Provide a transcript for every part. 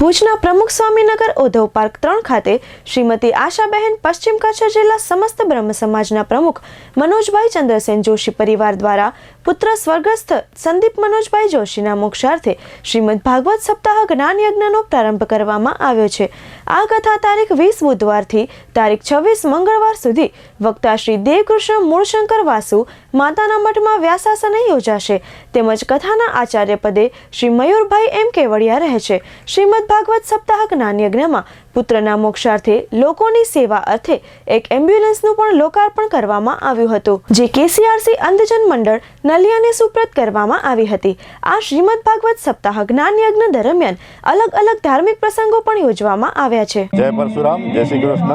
ભુજના પ્રમુખ સ્વામીનગર ઉદ્ધવ પાર્ક ત્રણ ખાતે શ્રીમતી આશાબહેન પશ્ચિમ કચ્છ જિલ્લા સમસ્ત બ્રહ્મ સમાજના પ્રમુખ મનોજભાઈ ચંદ્રસેન જોશી પરિવાર દ્વારા પુત્ર સ્વર્ગસ્થ સંદીપ મનોજભાઈ જોશીના મોક્ષાર્થે શ્રીમદ ભાગવત સપ્તાહ જ્ઞાન યજ્ઞનો પ્રારંભ કરવામાં આવ્યો છે. આ કથા તારીખ વીસ બુધવારથી તારીખ છવ્વીસ મંગળવાર સુધી વક્તા શ્રી દેવકૃષ્ણ મૂળશંકર વાસુ માતાના મઠમાં વ્યાસાસને યોજાશે. તેમજ કથાના આચાર્ય પદે શ્રી મયુરભાઈ એમ કેવડિયા રહે છે. શ્રીમદ ભાગવત સપ્તાહ જ્ઞાન યજ્ઞમાં પુત્રના મોક્ષાર્થે લોકોની સેવા અર્થે એક એમ્બ્યુલન્સનું પણ લોકાર્પણ કરવામાં આવ્યું હતું, જે કેસીઆરસી અંધજન મંડળ નલિયાને સુપ્રત કરવામાં આવી હતી. આ શ્રીમદ ભાગવત સપ્તાહ જ્ઞાન યજ્ઞ દરમિયાન અલગ અલગ ધાર્મિક પ્રસંગો પણ યોજવામાં આવ્યા છે. જય પરશુરામ, જય શ્રી કૃષ્ણ.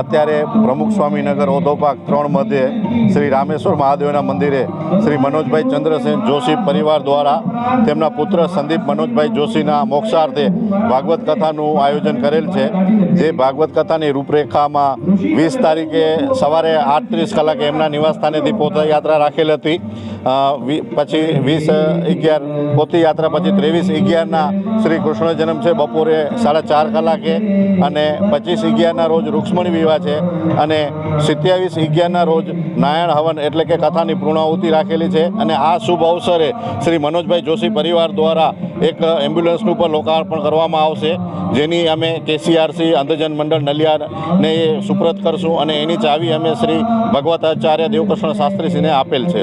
અત્યારે પ્રમુખ સ્વામીનગર ઓધોપાક ત્રણ મધ્યે શ્રી રામેશ્વર મહાદેવના મંદિરે શ્રી મનોજભાઈ ચંદ્રસેન જોશી પરિવાર દ્વારા તેમના પુત્ર સંદીપ મનોજભાઈ જોશીના મોક્ષાર્થે ભાગવત કથાનું આયોજન કરેલ છે. જે ભાગવત કથાની રૂપરેખામાં વીસ તારીખે સવારે આઠત્રીસ કલાકે એમના નિવાસસ્થાનેથી પોથયાત્રા રાખેલ હતી. પછી વીસ અગિયાર પોથયાત્રા પછી ત્રેવીસ, અગિયારના શ્રી કૃષ્ણ જન્મ છે, બપોરે સાડા ચાર કલાકે અને પચીસ અગિયારના રોજ રૂક્ષ્મણી વિવાહ છે અને સિત્યાવીસ અગિયારના રોજ નારાયણ હવન એટલે કે કથાની પૂર્ણાહુતિ રાખેલી છે અને આ શુભ અવસરે શ્રી મનોજભાઈ જોશી પરિવાર દ્વારા એક એમ્બ્યુલન્સનું પણ લોકાર્પણ કરવામાં આવશે, જેની અમે કેસીઆરસી, અંધજન મંડળ, નલિયાને સુપ્રત કરશું અને એની ચાવી અમે શ્રી ભગવતાચાર્ય દેવકૃષ્ણ શાસ્ત્રીશ્રીને આપેલ છે.